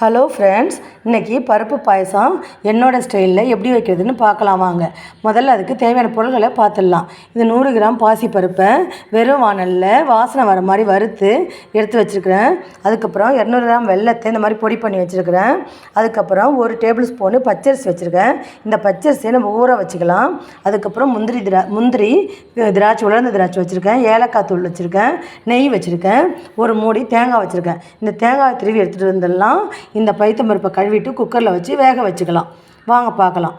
Hello friends இன்றைக்கி பருப்பு பாயசம் என்னோடய ஸ்டைலில் எப்படி வைக்கிறதுன்னு பார்க்கலாம் வாங்க. முதல்ல அதுக்கு தேவையான பொருள்களை பார்த்துடலாம். இது நூறு கிராம் பாசி பருப்பை வெறும் வானலில் வாசனை வர மாதிரி வறுத்து எடுத்து வச்சுருக்கிறேன். அதுக்கப்புறம் இரநூறு கிராம் வெள்ளத்தை இந்த மாதிரி பொடி பண்ணி வச்சுருக்கிறேன். அதுக்கப்புறம் ஒரு டேபிள் ஸ்பூனு பச்சரிசி வச்சுருக்கேன். இந்த பச்சரிசியை நம்ம ஊற வச்சுக்கலாம். அதுக்கப்புறம் முந்திரி திரா முந்திரி திராட்சை உலர்ந்த திராட்சை வச்சுருக்கேன். ஏலக்காய் தூள் வச்சுருக்கேன். நெய் வச்சுருக்கேன். ஒரு மூடி தேங்காய் வச்சுருக்கேன். இந்த தேங்காய் திருவி எடுத்துகிட்டு வந்துடலாம். இந்த பைத்தம்பருப்பை கழுவிட்டு குக்கரில் வச்சு வேக வச்சுக்கலாம். வாங்க பார்க்கலாம்.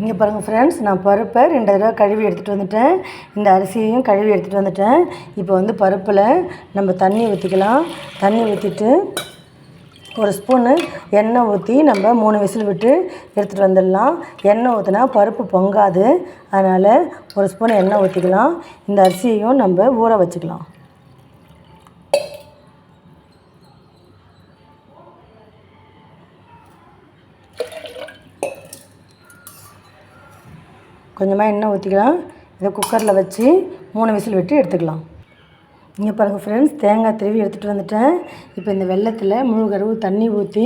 இங்கே பாருங்கள் ஃப்ரெண்ட்ஸ் நான் பருப்பை ரெண்டு தடவை கழுவி எடுத்துகிட்டு வந்துட்டேன். இந்த அரிசியையும் கழுவி எடுத்துகிட்டு வந்துட்டேன். இப்போ வந்து பருப்பில் நம்ம தண்ணி ஊற்றிக்கலாம் தண்ணி ஊற்றிட்டு ஒரு ஸ்பூனு எண்ணெய் ஊற்றி நம்ம மூணு விசில் விட்டு எடுத்துகிட்டு வந்துடலாம். எண்ணெய் ஊற்றினா பருப்பு பொங்காது. அதனால் ஒரு ஸ்பூன் எண்ணெய் ஊற்றிக்கலாம் இந்த அரிசியையும் நம்ம ஊற வச்சுக்கலாம். கொஞ்சமாக எண்ணெய் ஊற்றிக்கலாம் இதை குக்கரில் வச்சு மூணு விசில் விட்டு எடுத்துக்கலாம். இங்கே பாருங்கள் ஃப்ரெண்ட்ஸ் தேங்காய் திருவி எடுத்துகிட்டு வந்துட்டேன். இப்போ இந்த வெள்ளத்தில் முழுகரவு தண்ணி ஊற்றி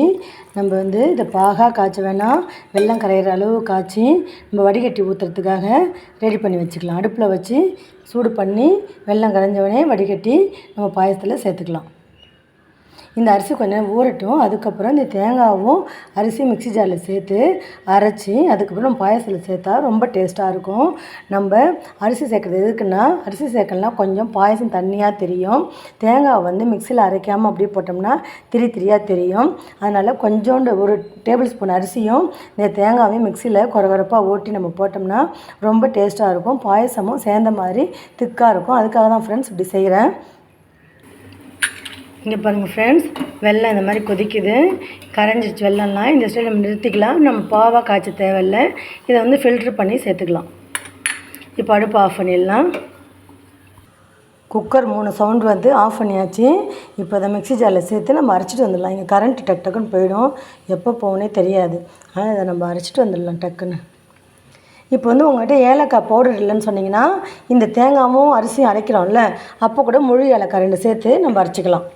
நம்ம வந்து இதை பாகாக காய்ச்ச வேணாம். வெள்ளம் கரையிற அளவு காய்ச்சி நம்ம வடிகட்டி ஊற்றுறதுக்காக ரெடி பண்ணி வச்சுக்கலாம். அடுப்பில் வச்சு சூடு பண்ணி வெள்ளம் கரைஞ்சவொடனே வடிகட்டி நம்ம பாயசத்தில் சேர்த்துக்கலாம். இந்த அரிசி கொஞ்ச நேரம் ஊறட்டும். அதுக்கப்புறம் இந்த தேங்காவும் அரிசி மிக்ஸி ஜாரில் சேர்த்து அரைச்சி அதுக்கப்புறம் பாயசத்தில் சேர்த்தா ரொம்ப டேஸ்ட்டாக இருக்கும். நம்ம அரிசி சேர்க்குறது எதுக்குன்னா அரிசி சேர்க்கலாம் கொஞ்சம் பாயசம் தண்ணியாக தெரியும். தேங்காய் வந்து மிக்சியில் அரைக்காமல் அப்படியே போட்டோம்னா திரி திரியாக தெரியும். அதனால் கொஞ்சோண்டு ஒரு டேபிள் ஸ்பூன் அரிசியும் இந்த தேங்காவையும் மிக்சியில் குறகுறப்பாக ஓட்டி நம்ம போட்டோம்னா ரொம்ப டேஸ்ட்டாக இருக்கும். பாயசமும் சேர்ந்த மாதிரி திக்காக இருக்கும். அதுக்காக தான் ஃப்ரெண்ட்ஸ் இப்படி செய்கிறேன் இங்கே பாருங்கள் ஃப்ரெண்ட்ஸ் வெள்ளம் இந்த மாதிரி கொதிக்குது. கரைஞ்சிருச்சு வெள்ளம்லாம் இந்த ஸ்டைல் நம்ம நிறுத்திக்கலாம். நம்ம பாவாக காய்ச்ச தேவையில்ல. இதை வந்து ஃபில்ட்ரு பண்ணி சேர்த்துக்கலாம். இப்போ அடுப்பு ஆஃப் பண்ணிடலாம். குக்கர் மூணு சவுண்ட் வந்து ஆஃப் பண்ணியாச்சு. இப்போ அதை மிக்ஸி ஜாரில் சேர்த்து நம்ம அரைச்சிட்டு வந்துடலாம். இங்கே கரண்ட் டக் டக்குன்னு போயிடும். எப்போ போகணே தெரியாது. ஆனால் இதை நம்ம அரைச்சிட்டு வந்துடலாம் டக்குன்னு. இப்போ வந்து உங்கள்கிட்ட ஏலக்காய் பவுடர் இல்லைன்னு சொன்னிங்கன்னா இந்த தேங்காயும் அரிசியும் அரைக்கிறோம்ல அப்போ கூட முழு ஏலக்காய் ரெண்டு சேர்த்து நம்ம அரைச்சிக்கலாம்.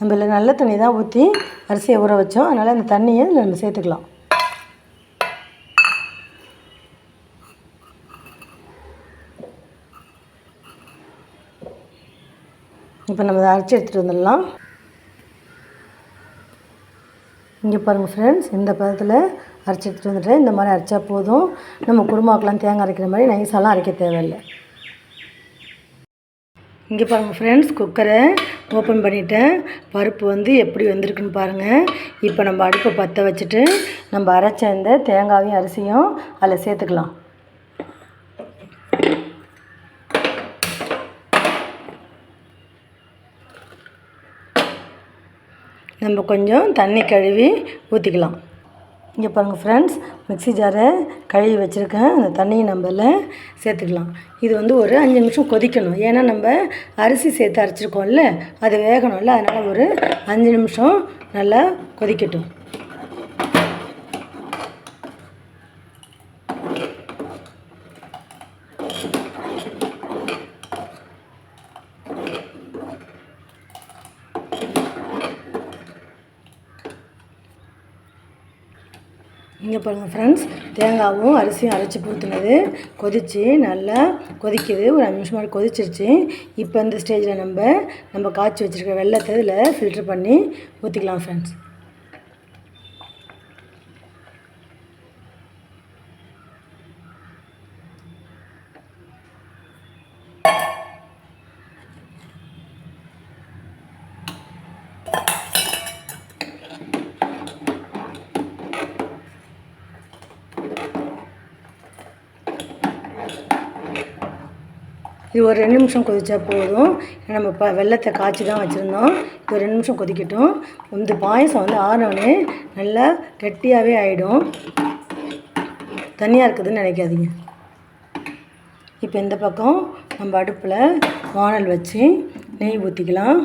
நம்ம இதில் நல்ல தண்ணி தான் ஊற்றி அரிசியை ஊற வச்சோம். அதனால் அந்த தண்ணியை இதில் நம்ம சேர்த்துக்கலாம். இப்போ நம்ம அதை அரைச்சி எடுத்துகிட்டு வந்துடலாம். இங்கே பாருங்கள் ஃப்ரெண்ட்ஸ் இந்த பதத்தில் அரைச்சி எடுத்துகிட்டு வந்துட்டேன். இந்த மாதிரி அரைச்சா போதும். நம்ம குருமாக்கெலாம் தேங்காய் அரைக்கிற மாதிரி நைஸாலாம் அரைக்க தேவையில்லை. இங்கே பாருங்கள் ஃப்ரெண்ட்ஸ் குக்கரை ஓப்பன் பண்ணிவிட்டேன் பருப்பு வந்து எப்படி வந்திருக்குன்னு பாருங்கள் இப்போ நம்ம அடுப்பை பற்ற வச்சுட்டு நம்ம அரைச்ச இந்த தேங்காயும் அரிசியும் அதில் சேர்த்துக்கலாம். நம்ம கொஞ்சம் தண்ணி கழுவி ஊற்றிக்கலாம் இங்கே பாருங்கள் ஃப்ரெண்ட்ஸ் மிக்ஸி ஜாரை கழுவி வச்சுருக்கேன். அந்த தண்ணியை நம்மள சேர்த்துக்கலாம். இது வந்து ஒரு அஞ்சு நிமிஷம் கொதிக்கணும். ஏன்னா நம்ம அரிசி சேர்த்து அரைச்சிருக்கோம்ல அது வேகணும்ல. அதனால் ஒரு அஞ்சு நிமிஷம் நல்லா கொதிக்கட்டும். இங்கே பாருங்கள் ஃப்ரெண்ட்ஸ் தேங்காவும் அரிசியும் அரைச்சி ஊற்றுனது கொதித்து நல்லா கொதிக்குது. ஒரு அஞ்சு நிமிஷம் மாதிரி கொதிச்சிருச்சு. இப்போ இந்த ஸ்டேஜில் நம்ம நம்ம காய்ச்சி வச்சுருக்க வெள்ளத்தை இதில் ஃபில்ட்ரு பண்ணி ஊற்றிக்கலாம் ஃப்ரெண்ட்ஸ் இது ஒரு ரெண்டு நிமிஷம் கொதிச்சா போதும். நம்ம ப வெள்ளத்தை காய்ச்சி தான் வச்சுருந்தோம். இது ஒரு ரெண்டு நிமிஷம் கொதிக்கட்டும். இந்த பாயசம் வந்து ஆறினோடனே நல்லா கெட்டியாகவே ஆகிடும் தனியாக இருக்குதுன்னு நினைக்காதீங்க. இப்போ இந்த பக்கம் நம்ம அடுப்பில் வானல் வச்சு நெய் ஊற்றிக்கலாம்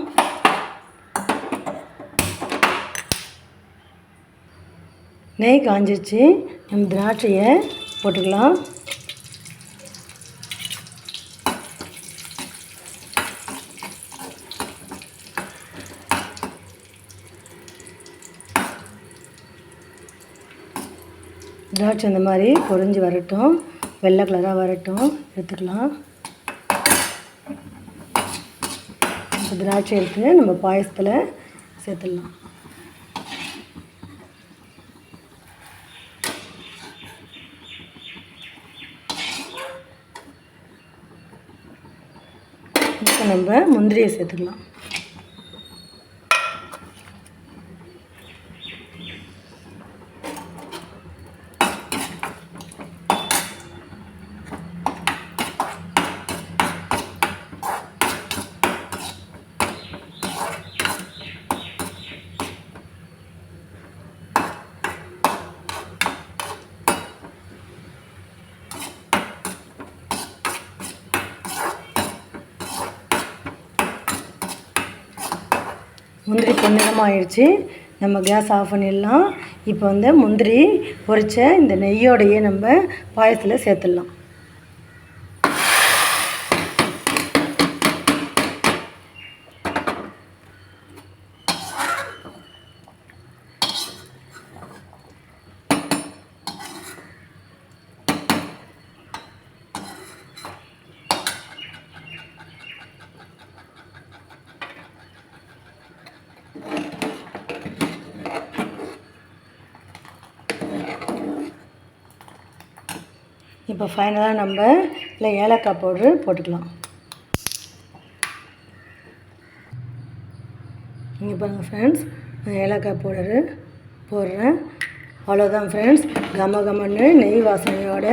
நெய் காஞ்சிச்சு. நம்ம திராட்சையை போட்டுக்கலாம். திராட்சை இந்த மாதிரி பொறிஞ்சு வரட்டும். வெள்ளை கலராக வரட்டும். எடுத்துக்கலாம். இப்போ திராட்சை எடுத்து நம்ம பாயசத்தில் சேர்த்துடலாம். இப்போ நம்ம முந்திரியை சேர்த்துக்கலாம் முந்திரி பொன்னிறமாக ஆயிடுச்சு நம்ம கேஸ் ஆஃப் பண்ணிடலாம். இப்போ வந்து முந்திரி பொரிச்ச இந்த நெய்யோடையே நம்ம பாயசத்தில் சேர்த்துடலாம். இப்போ ஃபைனலாக நம்ம இல்லை ஏலக்காய் பவுட்ரு போட்டுக்கலாம். இங்கே பாருங்கள் ஃப்ரெண்ட்ஸ் நான் ஏலக்காய் பவுடரு போடுறேன். அவ்வளோதான் ஃப்ரெண்ட்ஸ் கம கமன்னு நெய் வாசனையோட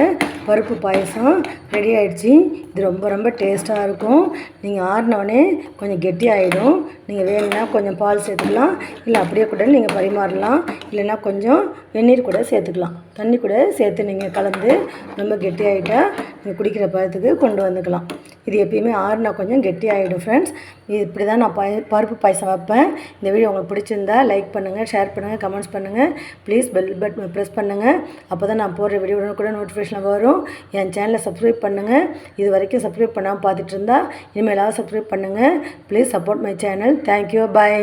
பருப்பு பாயசம் ரெடி ஆகிடுச்சி இது ரொம்ப ரொம்ப டேஸ்ட்டாக இருக்கும். நீங்கள் ஆறினோடனே கொஞ்சம் கெட்டியாகிடும் நீங்கள் வேணும்னா கொஞ்சம் பால் சேர்த்துக்கலாம். இல்லை அப்படியே கூட நீங்கள் பரிமாறலாம். இல்லைன்னா கொஞ்சம் வெந்நீர் கூட சேர்த்துக்கலாம். தண்ணி கூட சேர்த்து நீங்கள் கலந்து ரொம்ப கெட்டியாகிட்டால் நீங்கள் குடிக்கிற பழத்துக்கு கொண்டு வந்துக்கலாம். இது எப்பயுமே ஆறுனா கொஞ்சம் கெட்டியாகிடும் ஃப்ரெண்ட்ஸ் இது இப்படி தான் நான் பாய பருப்பு பாயசம் வைப்பேன். இந்த வீடியோ உங்களுக்கு பிடிச்சிருந்தா லைக் பண்ணுங்கள் ஷேர் பண்ணுங்கள் கமெண்ட்ஸ் பண்ணுங்கள் ப்ளீஸ் பெல் பட்டன் ப்ரெஸ் பண்ணுங்கள் அப்போ தான் நான் போடுற வீடியோ கூட நோட்டிஃபிகேஷன் வரும். என் சேனலை சப்ஸ்கிரைப் பண்ணுங்கள் இது வரைக்கும் சப்ஸ்கிரைப் பண்ணாமல் பார்த்துட்டு இருந்தால் இனிமேலாவது சப்ஸ்கிரைப் பண்ணுங்கள் please support my channel thank you bye